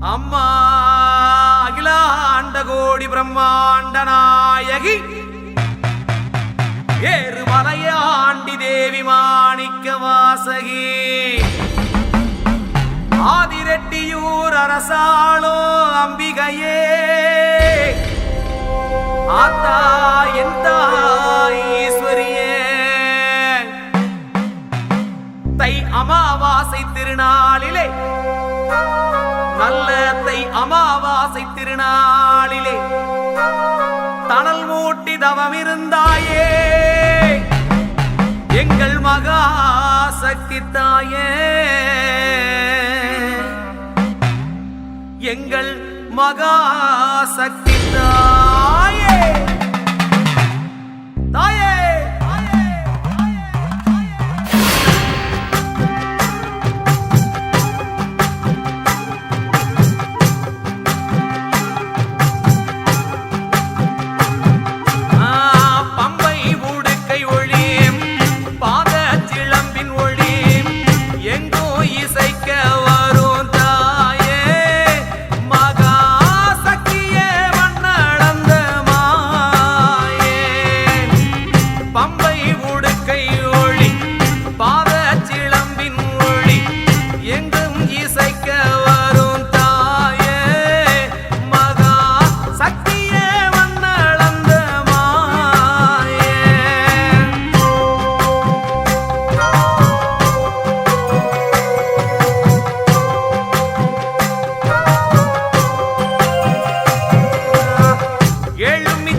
அம்மா அகிலாண்ட கோடி பிரம்மாண்ட நாயகி. ஏறுமலைய ஆண்டி தேவி மாணிக்க வாசகி. ஆதிரெட்டியூர் அரசாளோ அம்பிகையே. ஆத்தா என் தாயீஸ்வரியே தை அமாவாசை திருநாளிலே அமாவாசை திருநாளிலே தணல் மூட்டி தவம் இருந்தாயே எங்கள் மகாசக்தி தாயே எங்கள் மகாசக்தி தாயே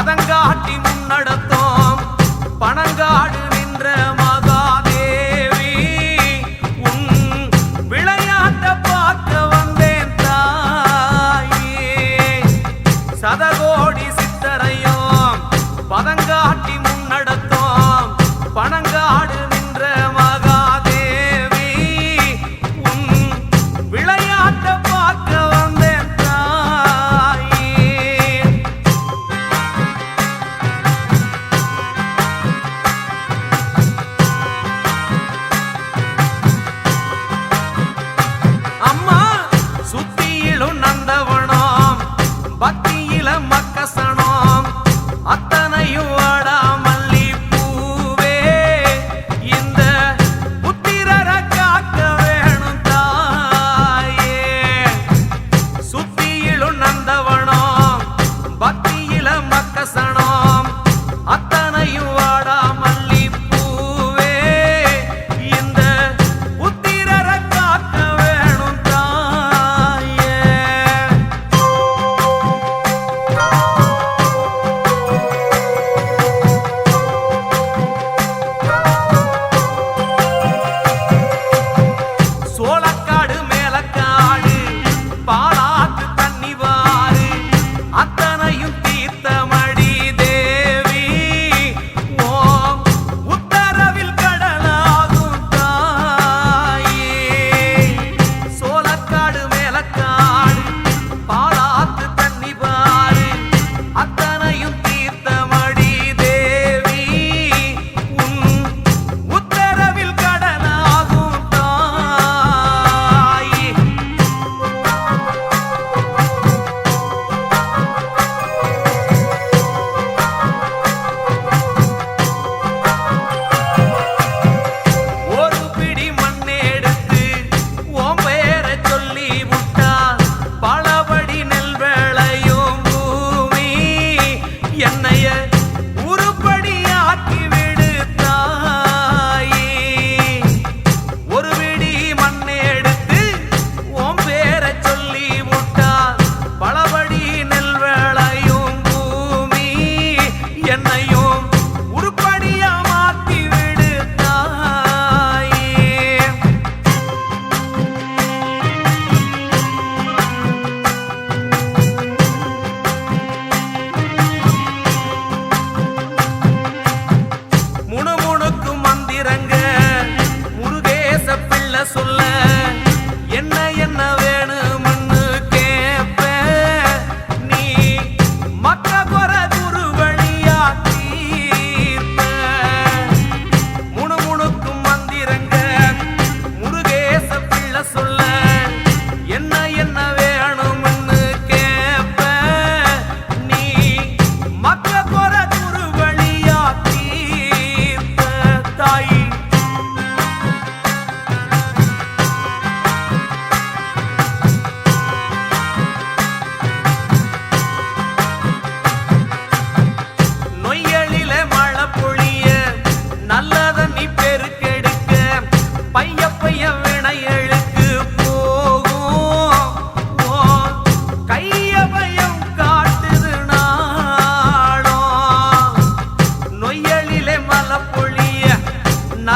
பதங்காட்டி But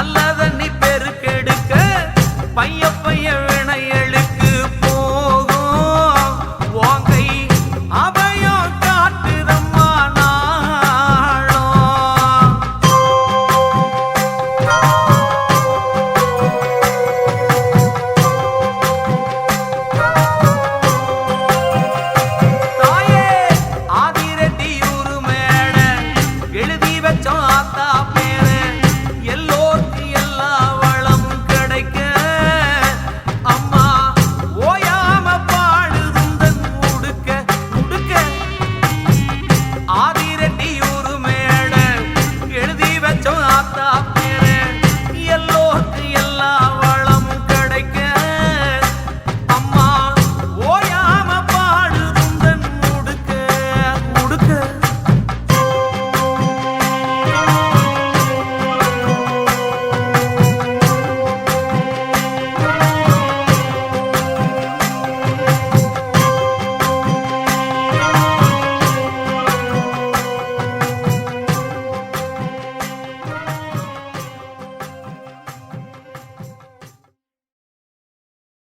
நல்லதண்ணி பெருக்கெடுக்க பையன்